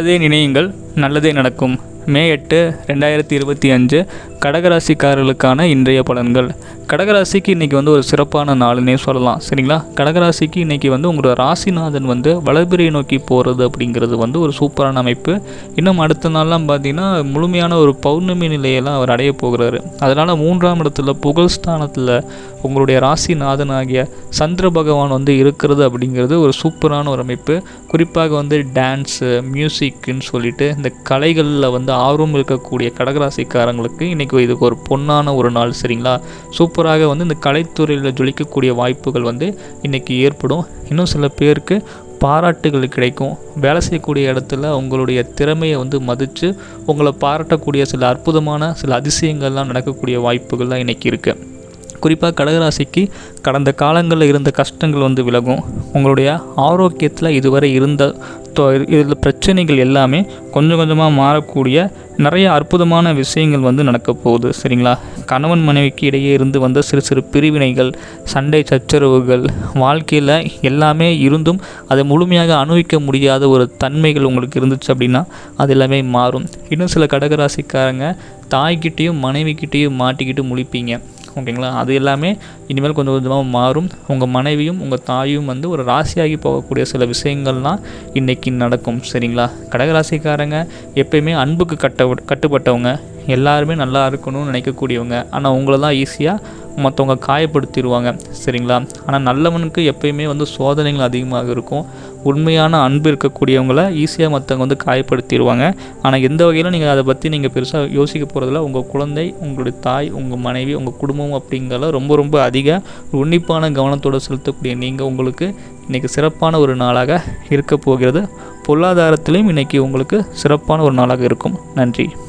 அதே நினையுங்கள். நல்லதே நடக்கும். மே எட்டு ரெண்டாயிரத்தி இருபத்தி அஞ்சு கடகராசிக்காரர்களுக்கான இன்றைய பலன்கள். கடகராசிக்கு இன்றைக்கி வந்து ஒரு சிறப்பான நாளுன்னே சொல்லலாம். சரிங்களா? கடகராசிக்கு இன்றைக்கி வந்து உங்களோட ராசிநாதன் வந்து வளர்பிறையை நோக்கி போகிறது அப்படிங்கிறது வந்து ஒரு சூப்பரான அமைப்பு. இன்னும் அடுத்த நாள்லாம் பார்த்தீங்கன்னா முழுமையான ஒரு பௌர்ணமி நிலையெல்லாம் அவர் அடைய போகிறாரு. அதனால் மூன்றாம் இடத்துல புகழ் ஸ்தானத்தில் உங்களுடைய ராசிநாதனாகிய சந்திர பகவான் வந்து இருக்கிறது அப்படிங்கிறது ஒரு சூப்பரான ஒரு அமைப்பு. குறிப்பாக வந்து டான்ஸு மியூசிக்குன்னு சொல்லிட்டு இந்த கலைகளில் வந்து ஆர்வம் இருக்கக்கூடிய கடகராசிக்காரங்களுக்கு இன்றைக்கி இதுக்கு ஒரு பொன்னான ஒரு நாள் சரிங்களா? சூப்பராக வந்து இந்த கலைத்துறையில் ஜொலிக்கக்கூடிய வாய்ப்புகள் வந்து இன்றைக்கி ஏற்படும். இன்னும் சில பேருக்கு பாராட்டுகள் கிடைக்கும். வேலை செய்யக்கூடிய இடத்துல உங்களுடைய திறமையை வந்து மதித்து உங்களை பாராட்டக்கூடிய சில அற்புதமான சில அதிசயங்கள்லாம் நடக்கக்கூடிய வாய்ப்புகள்லாம் இன்றைக்கி இருக்குது குறிப்பாக கடகராசிக்கு கடந்த காலங்களில் இருந்த கஷ்டங்கள் வந்து விலகும். உங்களுடைய ஆரோக்கியத்தில் இதுவரை இருந்த இதில் பிரச்சனைகள் எல்லாமே கொஞ்சம் கொஞ்சமாக மாறக்கூடிய நிறைய அற்புதமான விஷயங்கள் வந்து நடக்க போகுது சரிங்களா? கணவன் மனைவிக்கு இடையே இருந்து வந்த சிறு சிறு பிரிவினைகள் சண்டை சச்சரவுகள் வாழ்க்கையில் எல்லாமே இருந்தும் அதை முழுமையாக அனுபவிக்க முடியாத ஒரு தன்மைகள் உங்களுக்கு இருந்துச்சு அப்படின்னா அது எல்லாமே மாறும். இன்னும் சில கடகராசிக்காரங்க தாய்கிட்டேயும் மனைவிக்கிட்டேயும் மாட்டிக்கிட்டு முழிப்பீங்க. ஓகேங்களா அது எல்லாமே இனிமேல் கொஞ்சம் கொஞ்சமாக மாறும். உங்கள் மனைவியும் உங்கள் தாயும் வந்து ஒரு ராசியாகி போகக்கூடிய சில விஷயங்கள்லாம் இன்றைக்கி நடக்கும். சரிங்களா? கடகராசிக்காரங்க எப்பயுமே அன்புக்கு கட்ட கட்டுப்பட்டவங்க. எல்லாருமே நல்லா இருக்கணும்னு நினைக்கக்கூடியவங்க. ஆனால் உங்களை தான் ஈஸியாக மற்றவங்க காயப்படுத்திடுவாங்க சரிங்களா? ஆனால் நல்லவனுக்கு எப்பயுமே வந்து சோதனைகள் அதிகமாக இருக்கும். உண்மையான அன்பு இருக்கக்கூடியவங்கள ஈஸியாக மற்றவங்க வந்து காயப்படுத்திடுவாங்க ஆனால் எந்த வகையில் நீங்கள் அதை பற்றி நீங்கள் பெருசாக யோசிக்க போகிறதில்ல உங்கள் குழந்தை உங்களுடைய தாய் உங்கள் மனைவி உங்கள் குடும்பம் அப்படிங்கிறத ரொம்ப ரொம்ப அதிக உன்னிப்பான கவனத்தோடு செலுத்தக்கூடிய நீங்கள் உங்களுக்கு இன்றைக்கி சிறப்பான ஒரு நாளாக இருக்க போகிறது. பொருளாதாரத்திலையும் இன்றைக்கி உங்களுக்கு சிறப்பான ஒரு நாளாக இருக்கும். நன்றி.